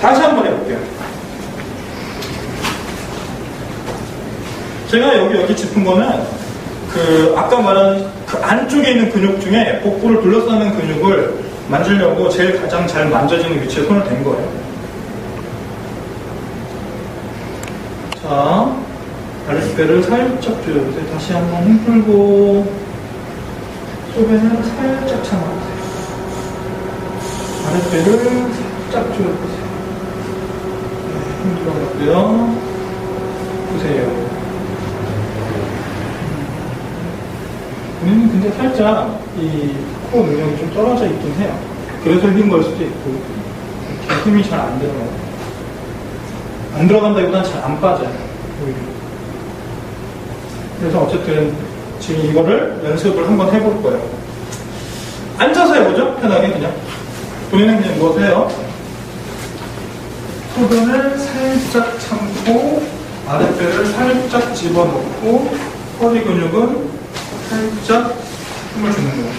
다시 한번 해볼게요. 제가 여기 여기 짚은 거는 그 아까 말한 그 안쪽에 있는 근육 중에 복부를 둘러싸는 근육을 만지려고 제일 가장 잘 만져지는 위치에 손을 댄 거예요. 자, 아랫배를 살짝 조여보세요. 다시 한번 힘 풀고 소변을 살짝 참아보세요. 아랫배를 살짝 조여보세요. 들어갔고요. 보세요. 우리는 근데 살짝 이코 능력이 좀 떨어져 있긴 해요. 그래서 힘든 걸 수도 있고 힘이 잘 안 들어가요. 안 들어간다기보다는 잘안 빠져요. 오히려. 그래서 어쨌든 지금 이거를 연습을 한번 해볼 거예요. 앉아서 해보죠. 편하게 그냥. 본인은 그냥 누워서 요 소변을 살짝 참고 아랫배를 살짝 집어넣고 허리 근육은 살짝 힘을 주는 거예요.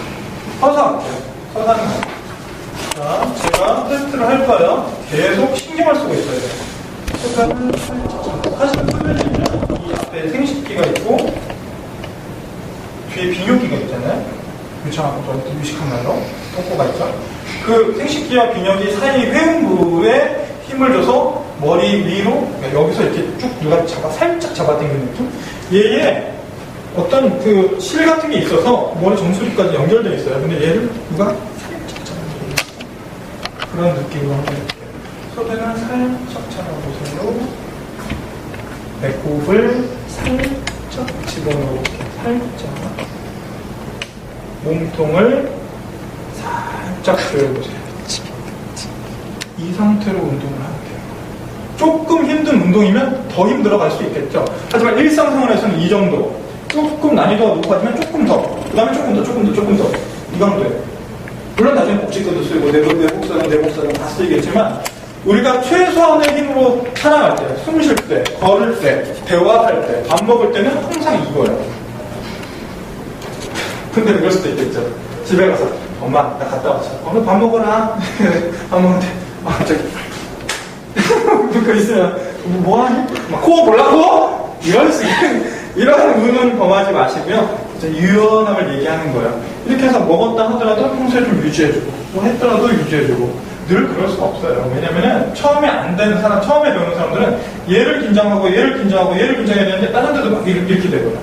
서서 할게요. 서서 하는 거예요. 자, 제가 테스트를 할 거예요. 계속 신경을 쓰고 있어야 돼요. 소변을 살짝 참고. 사실은 소변이면 이 앞에 생식기가 있고 뒤에 비뇨기가 있잖아요. 유창하고 좀 유식한 말로 똥꼬가 있죠. 그 생식기와 비뇨기 사이 회음부에 힘을 줘서 머리 위로 그러니까 여기서 이렇게 쭉 누가 잡아 살짝 잡아당기는 느낌. 얘에 어떤 그 실 같은 게 있어서 머리 정수리까지 연결되어 있어요. 근데 얘를 누가 살짝 잡아당기는 그런 느낌으로 한번 해볼게요. 소변을 살짝 잡아보세요. 배꼽을 살짝 집어넣을게요. 살짝. 몸통을 살짝 조여보세요. 이 상태로 운동을 하면 돼요. 조금 힘든 운동이면 더 힘들어 갈 수 있겠죠. 하지만 일상생활에서는 이 정도. 조금 난이도가 높아지면 조금 더. 그 다음에 조금 더, 조금 더, 조금 더. 이 정도예요. 물론 나중에 복직근도 쓰고 내복, 내복사는 내복사는 다 쓰이겠지만 우리가 최소한의 힘으로 살아갈 때, 숨 쉴 때, 걸을 때, 대화할 때, 밥 먹을 때는 항상 이거예요. 근데 그럴 수도 있겠죠. 집에 가서 엄마 나 갔다 왔어. 오늘 밥 먹어라. 밥 먹는데 아 저기 그 있으면 뭐하니? 막 코어 보려고? 이럴 수 있는 이런 운은 범하지 마시고요. 유연함을 얘기하는 거예요. 이렇게 해서 먹었다 하더라도 평소에 좀 유지해주고 뭐 했더라도 유지해주고 늘 그럴 수가 없어요. 왜냐면은 처음에 안 되는 사람, 처음에 배우는 사람들은 얘를 긴장하고 얘를 긴장하고 얘를 긴장해야 되는데 다른 데도 막 이렇게, 이렇게 되거든요.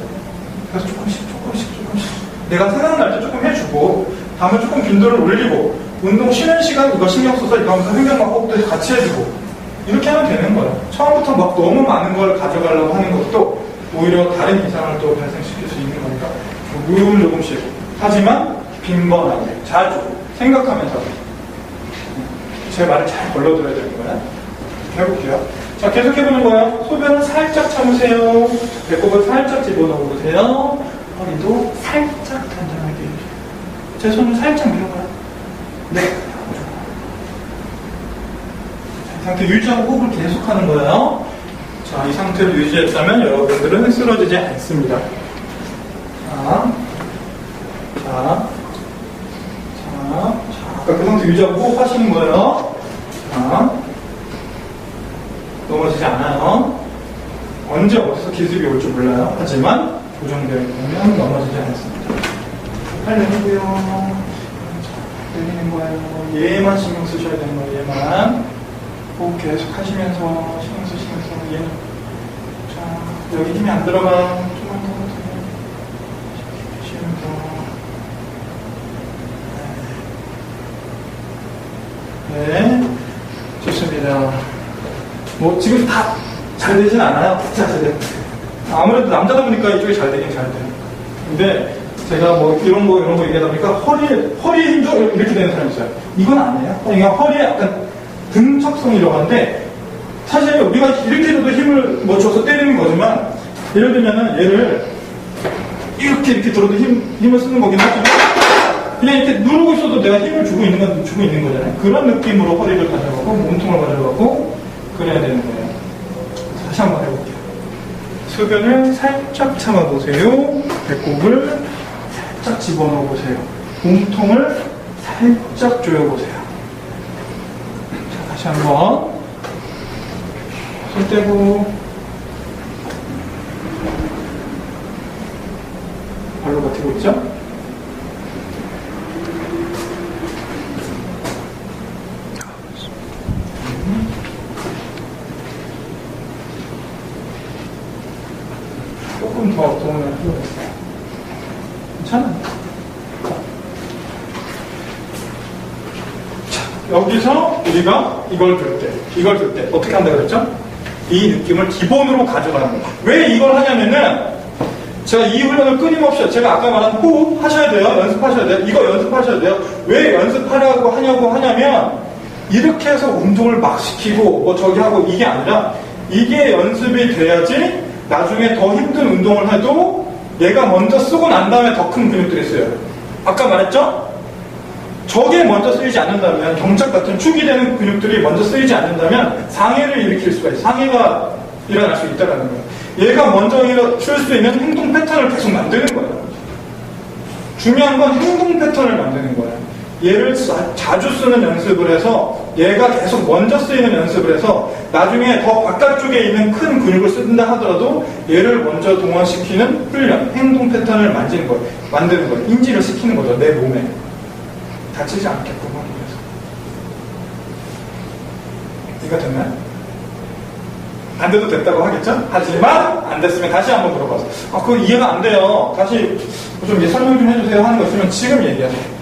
그래서 조금씩 조금씩 조금씩 내가 생각날 때 조금 해주고 다음에 조금 빈도를 올리고 운동 쉬는 시간 이거 신경 써서 이거 하면서 횡격막법도 같이 해주고 이렇게 하면 되는 거예요. 처음부터 막 너무 많은 걸 가져가려고 하는 것도 오히려 다른 이상을 또 발생시킬 수 있는 거니까 조금 조금씩 하지만 빈번하게 자주 생각하면서 제 말을 잘 걸러들어야 되는 거야. 해볼게요. 자, 계속 해보는 거예요. 소변을 살짝 참으세요. 배꼽을 살짝 집어넣어보세요. 허리도 살짝 단단하게 해주세요. 제 손을 살짝 밀어봐요. 네. 상태 유지하고 호흡을 계속 하는 거예요. 자, 이 상태를 유지했다면 여러분들은 쓰러지지 않습니다. 자, 자, 자, 자, 아까 그 상태 유지하고 호흡 하시는 거예요. 자, 넘어지지 않아요. 언제 어디서 기습이 올지 몰라요. 하지만 고정되어 있으면 넘어지지 않습니다. 빨리 하고요. 내리는 거예요. 얘만 신경 쓰셔야 되는 거예요. 얘만. 호흡 계속 하시면서 신경 쓰시면서 얘는 자 여기 힘이 안 들어가. 조금만 더 쉬면서 네 좋습니다. 뭐 지금 다 잘 되진 않아요. 자, 잘 돼. 아무래도 남자다 보니까 이쪽이 잘 되긴 잘 돼요. 근데 제가 뭐 이런 거 이런 거 얘기하다 보니까 허리 허리에 힘줘 이렇게 되는 사람이 있어요. 이건 아니에요. 그냥 허리에 약간 등척성이라고 하는데 사실 우리가 이렇게 줘도 힘을 뭐 줘서 때리는 거지만 예를 들면은 얘를 이렇게 이렇게 들어도 힘, 힘을 쓰는 거긴 하지만 그냥 이렇게 누르고 있어도 내가 힘을 주고 있는 건 주고 있는 거잖아요. 그런 느낌으로 허리를 가져가고 몸통을 가져가고 그래야 되는 거예요. 다시 한번 해볼게요. 소변을 살짝 참아보세요. 배꼽을 살짝 집어넣어 보세요. 몸통을 살짝 조여 보세요. 자, 다시 한번 손 떼고 발로 버티고 있죠? 조금 더 도움을 필요했어요. 괜찮아요. 자, 여기서 우리가 이걸 들 때, 이걸 들 때 어떻게 한다 그랬죠? 이 느낌을 기본으로 가져가는 거예요. 왜 이걸 하냐면은 제가 이 훈련을 끊임없이 제가 아까 말한 호흡 하셔야 돼요. 연습하셔야 돼요. 이거 연습하셔야 돼요. 왜 연습하라고 하냐고 하냐면 이렇게 해서 운동을 막 시키고 뭐 저기 하고 이게 아니라 이게 연습이 돼야지 나중에 더 힘든 운동을 해도 얘가 먼저 쓰고 난 다음에 더 큰 근육들이 있어요. 아까 말했죠? 저게 먼저 쓰이지 않는다면 경착 같은 축이 되는 근육들이 먼저 쓰이지 않는다면 상해를 일으킬 수가 있어요. 상해가 일어날 수 있다는 거예요. 얘가 먼저 쓸수 있는 행동 패턴을 계속 만드는 거예요. 중요한 건 행동 패턴을 만드는 거예요. 얘를 자- 자주 쓰는 연습을 해서 얘가 계속 먼저 쓰이는 연습을 해서 나중에 더 바깥쪽에 있는 큰 근육을 쓴다 하더라도 얘를 먼저 동원시키는 훈련, 행동 패턴을 만지는 거예요. 만드는 거예요. 인지를 시키는 거죠. 내 몸에. 다치지 않게끔 하기 위해서. 이거 됐나요? 안 돼도 됐다고 하겠죠? 하지만 안 됐으면 다시 한번 물어봐서 아 그거 이해가 안 돼요. 다시 좀 설명 좀 해주세요 하는 거 있으면 지금 얘기하세요.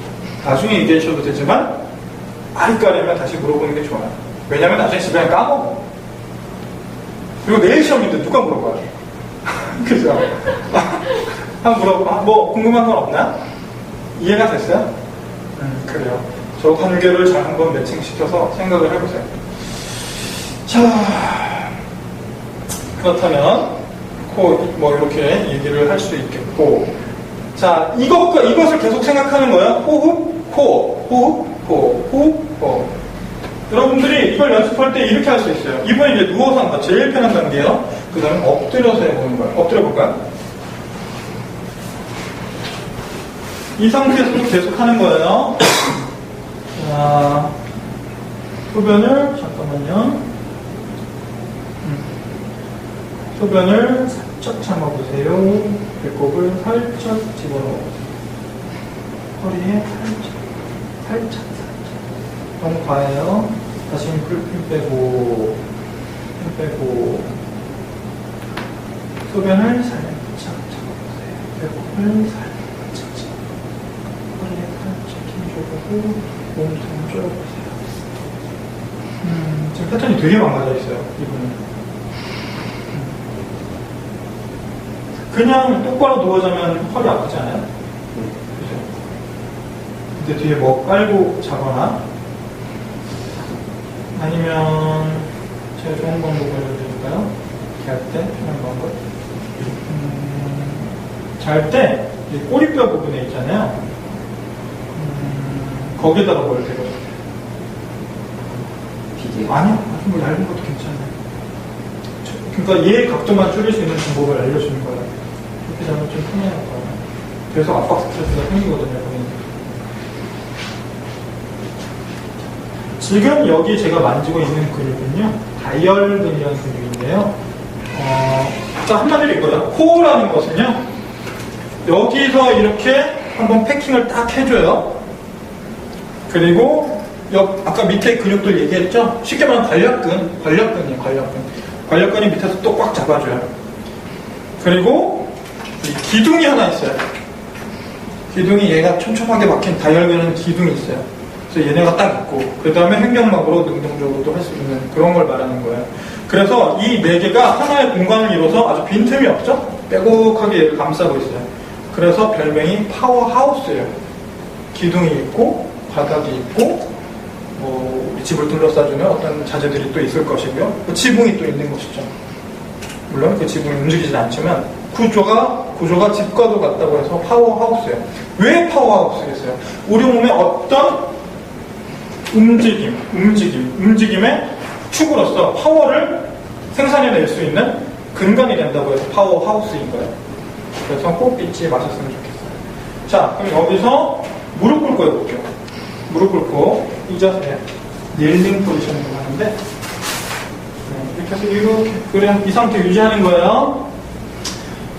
나중에 얘기하셔도 되지만 아리까리면 다시 물어보는 게 좋아요. 왜냐면 나중에 집에 가면 까먹어. 그리고 내일 시험인데 누가 물어봐요? 그죠? 한번 물어봐. 뭐 궁금한 건 없나? 이해가 됐어요? 음, 그래요. 저 관계를 잘 한번 매칭시켜서 생각을 해보세요. 자, 그렇다면, 코, 뭐, 이렇게 얘기를 할 수 있겠고. 자, 이것과, 이것을 계속 생각하는 거예요. 호흡, 코, 호흡, 코, 호흡, 코. 여러분들이 이걸 연습할 때 이렇게 할 수 있어요. 이번에 이제 누워서 한다. 제일 편한 단계예요. 그 다음에 엎드려서 해보는 거예요. 엎드려 볼까요? 이 상태에서 계속 하는 거예요. 자, 소변을, 잠깐만요. 음. 소변을 살짝 참아보세요. 배꼽을 살짝 집어넣어 보세요. 허리에 살짝, 살짝, 살짝. 너무 과해요. 다시 힘, 힘 빼고, 힘 빼고. 소변을 살짝 참아보세요. 배꼽을 살짝 집어 허리에 살짝 힘 줘보고, 몸좀 줄여보세요. 음, 지금 패턴이 되게 망가져 있어요, 이분은. 그냥 똑바로 누워자면 허리 아프지 않아요? 근데 뒤에 뭐 깔고 자거나 아니면 제가 좋은 방법 알려드릴까요? 잘때 편한 방법? 음, 잘때 꼬리뼈 부분에 있잖아요. 음, 거기에다가 뭘 대고. 아니요 뭐 얇은 것도 괜찮아요. 저- 그러니까 얘 각도만 줄일 수 있는 방법을 알려주는 거예요. 그렇게 하면 좀 편해요. 그래서 압박 스트레스가 생기거든요 본인 지금 여기 제가 만지고 있는 근육은요 다이얼근이라는 근육인데요 어, 자 한마디로 이거예요 코어라는 것은요 여기서 이렇게 한번 패킹을 딱 해줘요 그리고 옆 아까 밑에 근육들 얘기했죠? 쉽게 말하면 관략근, 관략근이에요, 관략근. 관략근이 밑에서 또 꽉 잡아줘요. 그리고 이 기둥이 하나 있어요. 기둥이 얘가 촘촘하게 막힌 다혈근은 기둥이 있어요. 그래서 얘네가 딱 있고 그 다음에 횡격막으로 능동적으로 또할수 있는 그런 걸 말하는 거예요. 그래서 이 네 개가 하나의 공간을 이뤄서 아주 빈틈이 없죠? 빼곡하게 얘를 감싸고 있어요. 그래서 별명이 파워하우스예요. 기둥이 있고 바닥이 있고 뭐 집을 둘러싸주는 어떤 자재들이 또 있을 것이고요. 그 지붕이 또 있는 것이죠. 물론 그 지붕이 움직이진 않지만 구조가 구조가 집과도 같다고 해서 파워하우스예요. 왜 파워하우스겠어요? 우리 몸의 어떤 움직임, 움직임, 움직임의 축으로서 파워를 생산해낼 수 있는 근간이 된다고 해서 파워하우스인 거예요. 그래서 꼭 잊지 마셨으면 좋겠어요. 자, 그럼 여기서 무릎 꿇고 해볼게요. 무릎 꿇고 이 자세 닐링 포지션으로 하는데 네, 계속 이렇게. 그래, 이 상태 유지하는 거예요.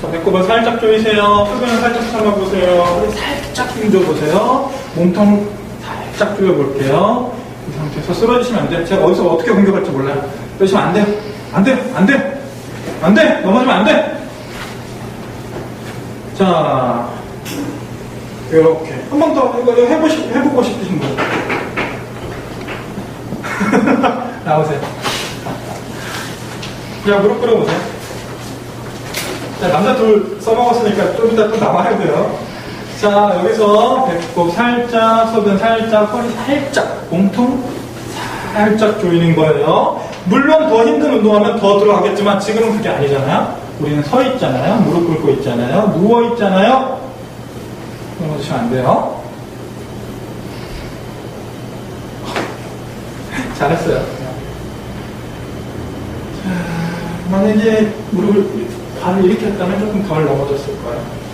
자, 배꼽을 살짝 조이세요. 흡연을 살짝 참아보세요. 살짝 힘줘보세요. 몸통 살짝 조여볼게요. 이 상태에서 쓰러지시면 안 돼요. 제가 어디서 어떻게 공격할지 몰라요. 그러시면 안 돼요. 안 돼요. 안 돼요. 안 돼. 넘어지면 안 돼. 자, 이렇게. 한 번 더 이거 해보시, 해보고 싶으신 분. 나오세요. 자, 무릎 꿇어보세요. 자, 남자 둘 써먹었으니까 좀 이따 또 나와야 돼요. 자, 여기서 배꼽 살짝, 소변 살짝, 허리 살짝, 몸통 살짝 조이는 거예요. 물론 더 힘든 운동하면 더 들어가겠지만 지금은 그게 아니잖아요. 우리는 서 있잖아요. 무릎 꿇고 있잖아요. 누워 있잖아요. 넘어지시면 안 돼요. 잘했어요. 자, 만약에 무릎을 발을 이렇게 했다면 조금 덜 넘어졌을 거예요.